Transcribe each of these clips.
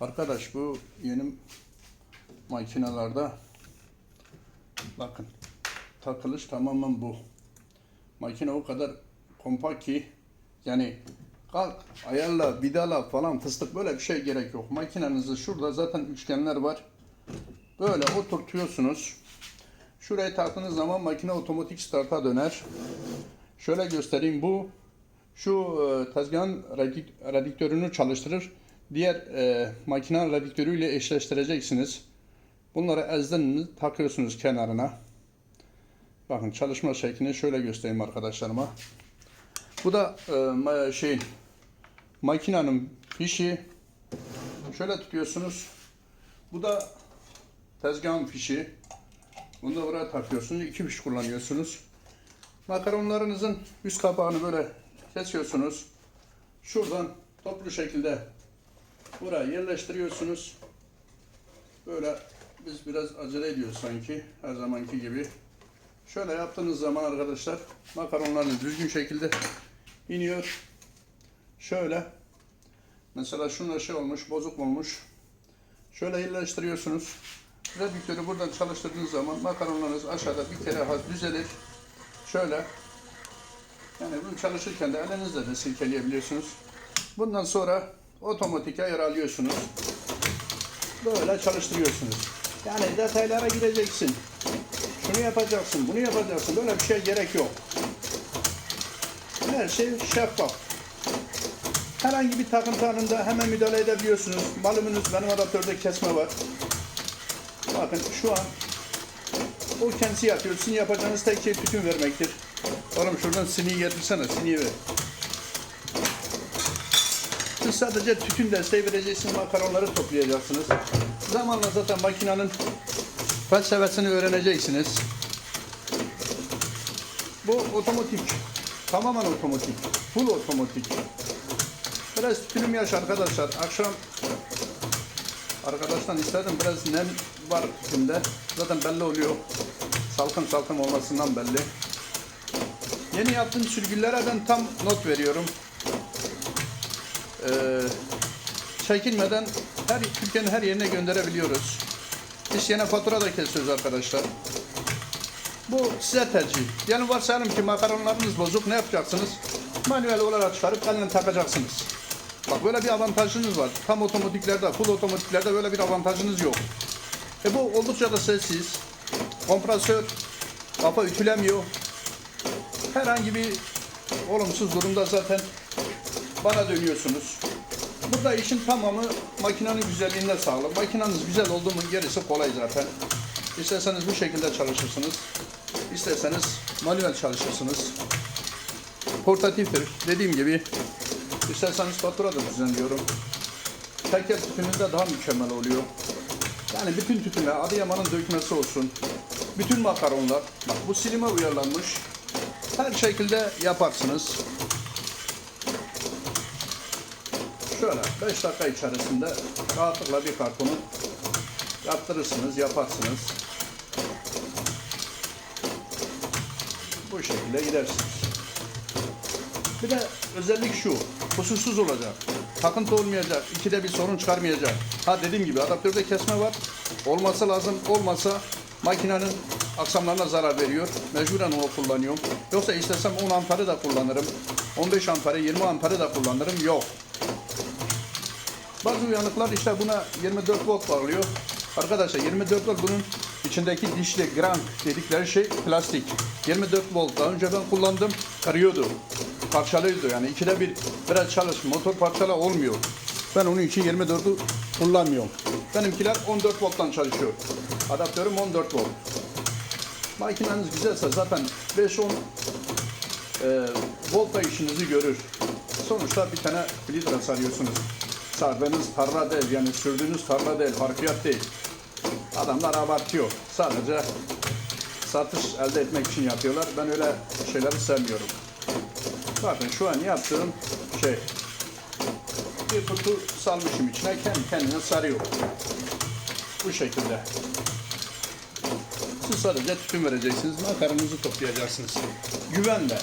Arkadaş bu yeni makinalarda bakın takılış tamamen bu. Makine o kadar kompakt ki yani kalk ayarla vidala falan fıstık böyle bir şey gerek yok. Makinenizi şurada zaten üçgenler var. Böyle oturtuyorsunuz. Şuraya taktığınız zaman makine otomatik starta döner. Şöyle göstereyim bu şu e, tezgahın radik- radiktörünü çalıştırır. Diğer e, makine radiktörüyle eşleştireceksiniz. Bunları ezdin takıyorsunuz kenarına. Bakın çalışma şeklini şöyle göstereyim arkadaşlarıma. Bu da e, şeyin makinenin fişi. Şöyle tutuyorsunuz. Bu da tezgahın fişi. Bunu da buraya takıyorsunuz. İki fiş kullanıyorsunuz. Makaronlarınızın üst kapağını böyle kesiyorsunuz. Şuradan toplu şekilde buraya yerleştiriyorsunuz. Böyle biz biraz acele ediyoruz sanki her zamanki gibi. Şöyle yaptığınız zaman arkadaşlar makaronlarınız düzgün şekilde iniyor. Şöyle mesela şunun şey olmuş, bozuk olmuş. Şöyle yerleştiriyorsunuz. Redüktörü buradan çalıştırdığınız zaman makaronlarınız aşağıda bir kere az düzelir. Şöyle. Yani bunu çalışırken de elinizle de silkeleyebiliyorsunuz. Bundan sonra otomatik ayar alıyorsunuz. Böyle çalıştırıyorsunuz. Yani detaylara gireceksin. Şunu yapacaksın, bunu yapacaksın. Böyle bir şey gerek yok. Her şey şeffaf. Herhangi bir takıntı anında hemen müdahale edebiliyorsunuz. Malumunuz benim adaptörde kesme var. Bakın şu an o kendisi yapıyor. Sizin yapacağınız tek şey tütün vermektir. Oğlum şuradan siniyi getirsene, siniyi ver. Siz sadece tütün desteği vereceksiniz, makaronları toplayacaksınız. Zamanla zaten makinenin felsefesini öğreneceksiniz. Bu otomatik. Tamamen otomatik. Full otomatik. Biraz tütünüm yaş arkadaşlar. Akşam arkadaştan istedim biraz nem var tütünde. Zaten belli oluyor. Salkım salkım olmasından belli. Yeni yaptığım sürgülere ben tam not veriyorum. Ee, çekilmeden her Türkiye'nin her yerine gönderebiliyoruz. Yine fatura da kesiyoruz arkadaşlar. Bu size tercih. Yani varsayalım ki makaronlarınız bozuk ne yapacaksınız? Manuel olarak çıkarıp eline takacaksınız. Bak böyle bir avantajınız var. Tam otomatiklerde, full otomatiklerde böyle bir avantajınız yok. E bu oldukça da sessiz. Kompresör kafa ütülemiyor. Herhangi bir olumsuz durumda zaten bana dönüyorsunuz. Burada işin tamamı makinenin güzelliğinde sağlı. Makineniz güzel oldu mu gerisi kolay zaten. İsterseniz bu şekilde çalışırsınız. İsterseniz manuel çalışırsınız. Portatiftir. Dediğim gibi isterseniz fatura da düzenliyorum. Teker tütününde daha mükemmel oluyor. Yani bütün tütünler Adıyaman'ın dökmesi olsun. Bütün makaronlar. Bak bu silime uyarlanmış. Her şekilde yaparsınız. Şöyle 5 dakika içerisinde rahatlıkla bir kartonu yaptırırsınız, yaparsınız. Bu şekilde gidersiniz. Bir de özellik şu, kusursuz olacak. Takıntı olmayacak, ikide bir sorun çıkarmayacak. Ha dediğim gibi adaptörde kesme var. Olması lazım, olmasa makinenin aksamlarına zarar veriyor. Mecburen onu kullanıyorum. Yoksa istesem 10 amperi de kullanırım. 15 amperi, 20 amperi de kullanırım. Yok. Bazı uyanıklar işte buna 24 volt bağlıyor. Arkadaşlar 24 volt bunun içindeki dişli grand dedikleri şey plastik. 24 volt daha önce ben kullandım. Kırıyordu. Parçalıyordu yani ikide bir biraz çalış motor parçala olmuyor. Ben onun için 24'ü kullanmıyorum. Benimkiler 14 volttan çalışıyor. Adaptörüm 14 volt. Makineniz güzelse zaten 5-10 e, volta işinizi görür. Sonuçta bir tane filtre sarıyorsunuz. Sardığınız tarla değil yani sürdüğünüz tarla değil, harfiyat değil. Adamlar abartıyor. Sadece satış elde etmek için yapıyorlar. Ben öyle şeyleri sevmiyorum. Bakın şu an yaptığım şey bir kutu salmışım içine kendi kendine sarıyor. Bu şekilde. Siz sadece tütün vereceksiniz. Makaranızı toplayacaksınız. Güvenle.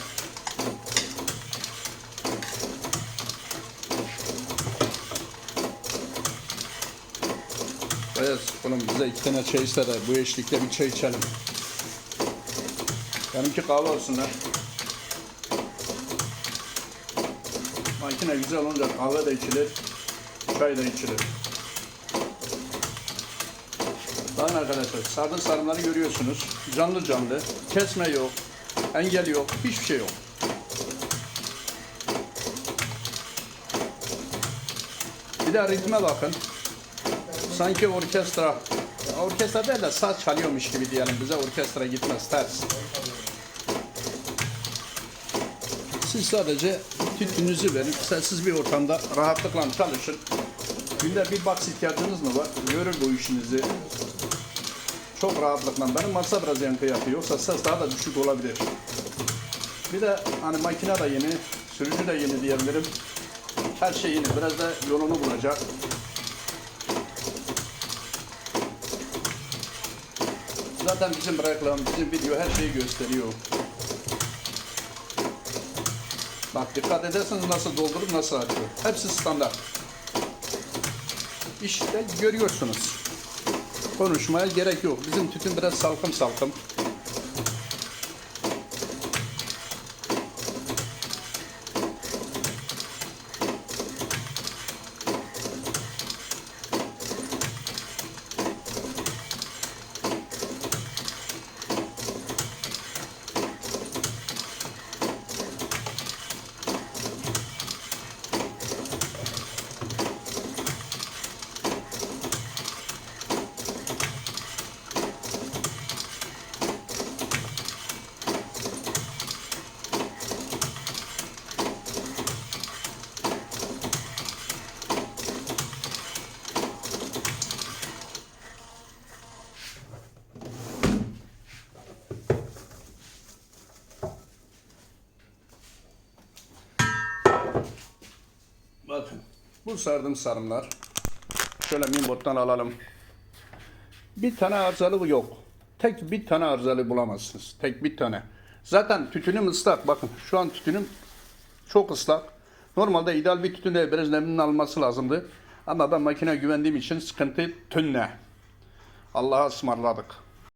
Beyaz oğlum bize iki tane çay iste de bu eşlikte bir çay içelim. Benimki kahve olsun lan. Makine güzel olunca kahve de içilir, çay da içilir. Bakın arkadaşlar sardım sarımları görüyorsunuz. Canlı canlı. Kesme yok. Engel yok. Hiçbir şey yok. Bir de ritme bakın. Sanki orkestra, orkestra değil de saz çalıyormuş gibi diyelim. Bize orkestra gitmez ters. Siz sadece tütününüzü verin. Sessiz bir ortamda rahatlıkla çalışın. Günde bir box ihtiyacınız mı var? Görür bu işinizi. Çok rahatlıkla. Benim masa biraz yankı yapıyor. Yoksa ses daha da düşük olabilir. Bir de hani makine de yeni, sürücü de yeni diyebilirim. Her şey yeni. Biraz da yolunu bulacak. Zaten bizim reklam, bizim video her şeyi gösteriyor. Bak dikkat ederseniz nasıl doldurup nasıl açıyor. Hepsi standart. İşte görüyorsunuz. Konuşmaya gerek yok. Bizim tütün biraz salkım salkım. Bu sardım sarımlar. Şöyle minbottan alalım. Bir tane arızalı yok. Tek bir tane arızalı bulamazsınız. Tek bir tane. Zaten tütünüm ıslak. Bakın şu an tütünüm çok ıslak. Normalde ideal bir tütün de biraz neminin alması lazımdı. Ama ben makine güvendiğim için sıkıntı tünne. Allah'a ısmarladık.